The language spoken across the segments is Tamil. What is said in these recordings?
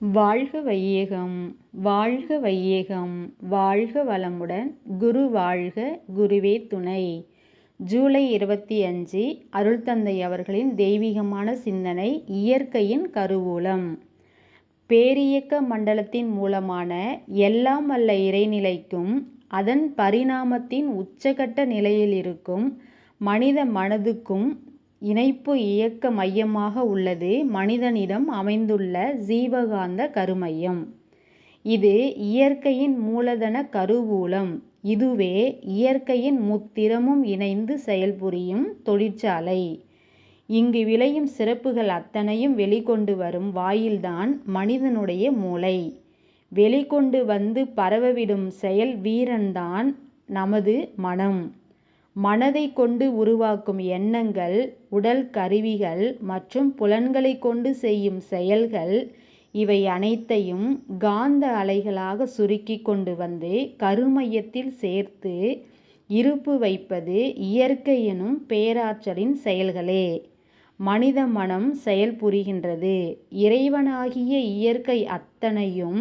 வாழ்க வையகம் வாழ்க வையகம் வாழ்க வளமுடன் குரு வாழ்க குருவே துணை. ஜூலை இருபத்தி அஞ்சு அருள் தந்தை அவர்களின் தெய்வீகமான சிந்தனை இயற்கையின் கருவூலம். பேரியக்க மண்டலத்தின் மூலமான எல்லாம் வல்ல இறைநிலைக்கும் அதன் பரிணாமத்தின் உச்சகட்ட நிலையில் இருக்கும் மனித மனதுக்கும் இணைப்பு இயக்க மையமாக உள்ளது மனிதனிடம் அமைந்துள்ள ஜீவகாந்த கருமையம். இது இயற்கையின் மூலதன கருவூலம். இதுவே இயற்கையின் முத்திறமும் இணைந்து செயல்புரியும் தொழிற்சாலை. இங்கு விளையும் சிறப்புகள் அத்தனையும் வெளிக்கொண்டு வரும் வாயில்தான் மனிதனுடைய மூளை. வெளிக்கொண்டு வந்து பரவவிடும் செயல் வீரன்தான் நமது மனம். மனதைக் கொண்டு உருவாக்கும் எண்ணங்கள் உடல் கருவிகள் மற்றும் புலன்களைக் கொண்டு செய்யும் செயல்கள் இவை அனைத்தையும் காந்த அலைகளாக சுருக்கிக் கொண்டு வந்து கருமையத்தில் சேர்த்து இருப்பு வைப்பது இயற்கை எனும் பேராற்றலின் செயல்களே. மனித மனம் செயல்புரிகின்றது. இறைவனாகிய இயற்கை அத்தனையும்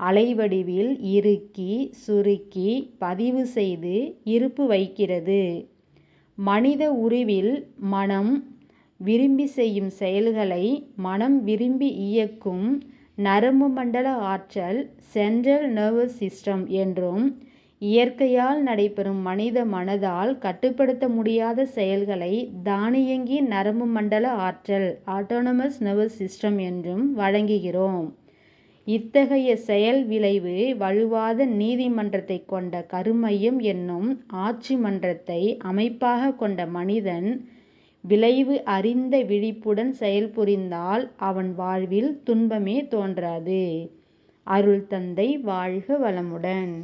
அலைவடிவில் இறுக்கி சுருக்கி பதிவு செய்து இருப்பு வைக்கிறது. மனித உருவில் மனம் விரும்பி செய்யும் செயல்களை மனம் விரும்பி இயக்கும் நரம்பு மண்டல ஆற்றல் சென்ட்ரல் நர்வஸ் சிஸ்டம் என்றும் இயற்கையால் நடைபெறும் மனித மனதால் கட்டுப்படுத்த முடியாத செயல்களை தானியங்கி நரம்பு மண்டல ஆற்றல் ஆட்டோனமஸ் நர்வஸ் சிஸ்டம் என்றும் வழங்குகிறோம். இத்தகைய செயல் விளைவு வழுவாத நீதிமன்றத்தை கொண்ட கருமையம் என்னும் ஆட்சி மன்றத்தை அமைப்பாக கொண்ட மனிதன் விளைவு அறிந்த விழிப்புடன் செயல்புரிந்தால் அவன் வாழ்வில் துன்பமே தோன்றாது. அருள் தந்தை வாழ்க வளமுடன்